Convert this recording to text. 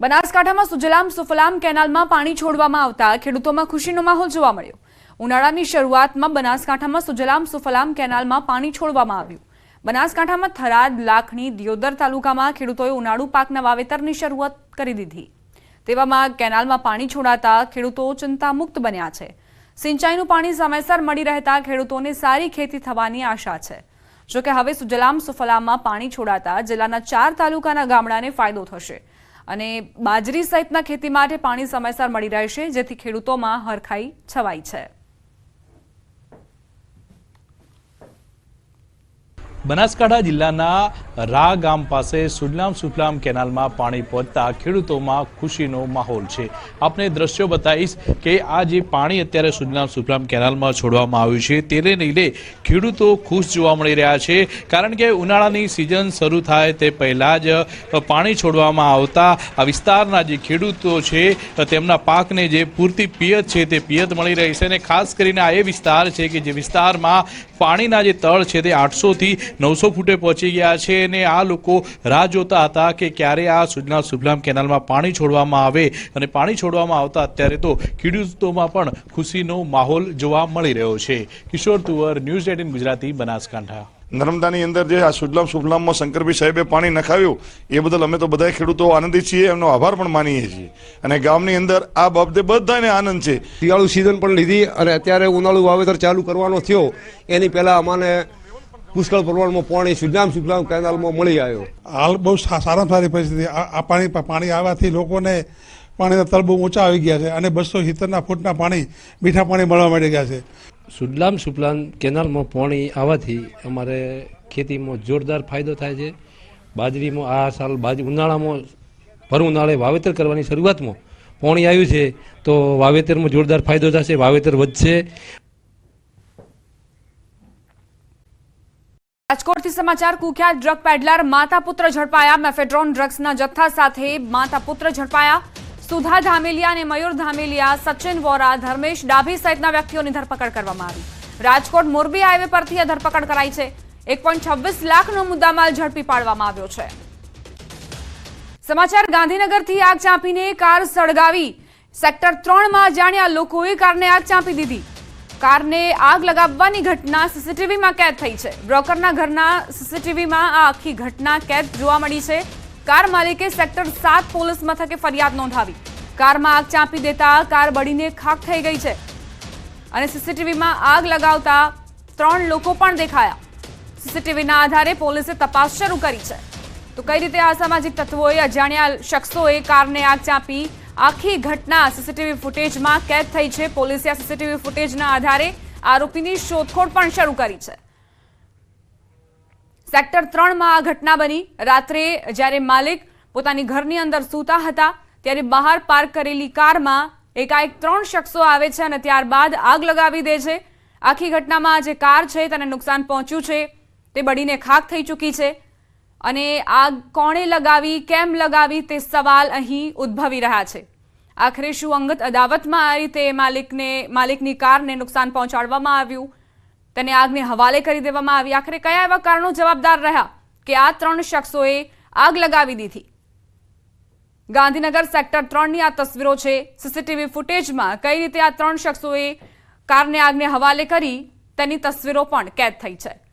બનાસકાંઠામાં સુજલામ સુફલામ કેનાલમાં પાણી છોડવામાં આવતા ખેડૂતોમાં ખુશીનો માહોલ જોવા મળ્યો. ઉનાળાની શરૂઆતમાં બનાસકાંઠામાં સુજલામ સુફલામ કેનાલમાં પાણી છોડવામાં આવ્યું. બનાસકાંઠામાં થરાદ, લાખણી, દિયોદર તાલુકામાં ખેડૂતોએ ઉનાળુ પાકના વાવેતરની શરૂઆત કરી દીધી. તેવામાં કેનાલમાં પાણી છોડાતા ખેડૂતો ચિંતામુક્ત બન્યા છે. સિંચાઈનું પાણી સમયસર મળી રહેતા ખેડૂતોને સારી ખેતી થવાની આશા છે. જોકે હવે સુજલામ સુફલામમાં પાણી છોડાતા જિલ્લાના ચાર તાલુકાના ગામડાને ફાયદો થશે. અને બાજરી સહિતના ખેતી માટે પાણી સમયસર મળી રહેશે, જેથી ખેડૂતોમાં હરખાઈ છવાઈ છે. બનાસકાંઠા જિલ્લાના રા ગામ પાસે સુજલામ સુફલામ કેનાલમાં પાણી પહોંચતા ખેડૂતોમાં ખુશીનો માહોલ છે. આપને દ્રશ્યો બતાવીશ કે આ જે પાણી અત્યારે સુજલામ સુફલામ કેનાલમાં છોડવામાં આવ્યું છે, તેને લઈને ખેડૂતો ખુશ જોવા મળી રહ્યા છે. કારણ કે ઉનાળાની સિઝન શરૂ થાય તે પહેલાં જ પાણી છોડવામાં આવતા આ વિસ્તારના જે ખેડૂતો છે તેમના પાકને જે પૂરતી પિયત છે તે પિયત મળી રહી છે અને ખાસ કરીને આ એ વિસ્તાર છે કે જે વિસ્તારમાં પાણીના જે તળ છે તે આઠસોથી નવસો ફૂટે પહોંચી ગયા છે. અને આ લોકો રાહ જોતા હતા કે ક્યારે આ સુજલામ સુફલામ કેનાલમાં પાણી છોડવામાં આવે અને પાણી છોડવામાં આવતા અત્યારે તો ખેડૂતોમાં પણ ખુશીનો માહોલ જોવા મળી રહ્યો છે. Kishore Tuvar news eighteen Gujarati Banaskantha. નર્મદાની અંદર જે આ સુજલામ સુફલામમાં શંકરભાઈ સાહેબે પાણી નખાવ્યું એ બદલ અમે તો બધા ખેડૂતો આનંદિત છીએ એમનો આભાર પણ માનીએ છીએ. અને ગામની અંદર આ બાબતે બધાને આનંદ છે. શિયાળુ સિઝન પણ લીધી અને અત્યારે ઉનાળુ વાવેતર ચાલુ કરવાનો થયો. એની પહેલા અમને પુષ્કળ પ્રમાણમાં પાણી સુજલામ સુફલામ કેનાલમાં મળી આવ્યો. હાલ બહુ સારામાં સારી પરિસ્થિતિ. આ આ પાણી પાણી આવવાથી લોકોને પાણીના તળ બહુ ઊંચા આવી ગયા છે અને બસો સિત્તેરના ફૂટના પાણી મીઠા પાણી મળવા માંડી ગયા છે. સુજલામ સુફલામ કેનાલમાં પાણી આવવાથી અમારે ખેતીમાં જોરદાર ફાયદો થાય છે. બાજરીમાં આ સાલ બાજ ઉનાળામાં ભર ઉનાળે વાવેતર કરવાની શરૂઆતમાં પાણી આવ્યું છે તો વાવેતરમાં જોરદાર ફાયદો થશે વાવેતર વધશે. રાજકોટથી સમાચાર, કુખ્યાત ડ્રગ પેડલર માતા પુત્ર ઝડપાયા, મેફેડ્રોન ડ્રગ્સના જથ્થા સાથે માતા પુત્ર ઝડપાયા. સુધા ધામેલિયા અને મયુર ધામેલિયા, સચિન વોરા, ધર્મેશ ડાભી સહિતના વ્યક્તિઓની ધરપકડ કરવામાં આવી. રાજકોટ મોરબી હાઈવે પરથી આ ધરપકડ કરાઈ છે. એક લાખનો મુદ્દામાલ ઝડપી પાડવામાં આવ્યો છે. સમાચાર, ગાંધીનગરથી આગ ચાંપીને કાર સળગાવી. સેક્ટર ત્રણમાં જાણ્યા લોકોએ કારને આગ ચાંપી દીધી. કારને આગ લગાવવાની ઘટના સીસીટીવીમાં કેદ થઈ છે. બ્રોકરના ઘરના સીસીટીવીમાં આ આખી ઘટના કેદ જોવા મળી છે. કાર માલિકે સેક્ટર સાત પોલીસ મથકે ફરિયાદ નોંધાવી. કારમાં આગ ચાંપી દેતા કાર બળીને ખાખ થઈ ગઈ છે. અને સીસીટીવીમાં આગ લગાવતા ત્રણ લોકો પણ દેખાયા. સીસીટીવીના આધારે પોલીસે તપાસ શરૂ કરી છે. તો કઈ રીતે અસામાજિક તત્વોએ, અજાણ્યા શખ્સોએ કારને આગ ચાંપી આખી ઘટના સીસીટીવી ફૂટેજમાં કેદ થઈ છે. પોલીસે આ સીસીટીવી ફૂટેજના આધારે આરોપીની શોધખોળ પણ શરૂ કરી છે. સેક્ટર ત્રણમાં આ ઘટના બની. રાત્રે જ્યારે માલિક પોતાની ઘરની અંદર સૂતા હતા, ત્યારે બહાર પાર્ક કરેલી કારમાં એકાએક ત્રણ શખ્સો આવે છે અને ત્યારબાદ આગ લગાવી દે છે. આખી ઘટનામાં જે કાર છે, તેને નુકસાન પહોંચ્યું છે. તે બળીને ખાક થઈ ચૂકી છે. અને આગ કોણે લગાવી, કેમ લગાવી તે સવાલ અહીં ઉદ્ભવી રહ્યા છે. આખરે શું અંગત અદાવતમાં આ રીતે માલિકને, માલિકની કારને નુકસાન પહોંચાડવામાં આવ્યું? તેને આગને હવાલે કરી દેવામાં આવી. આખરે કયા એવા કારણો જવાબદાર રહ્યા કે આ ત્રણ શખ્સોએ આગ લગાવી દીધી? ગાંધીનગર સેક્ટર ત્રણની આ તસવીરો છે. સીસીટીવી ફૂટેજમાં કઈ રીતે આ ત્રણ શખ્સોએ કારને આગને હવાલે કરી તેની તસવીરો પણ કેદ થઈ છે.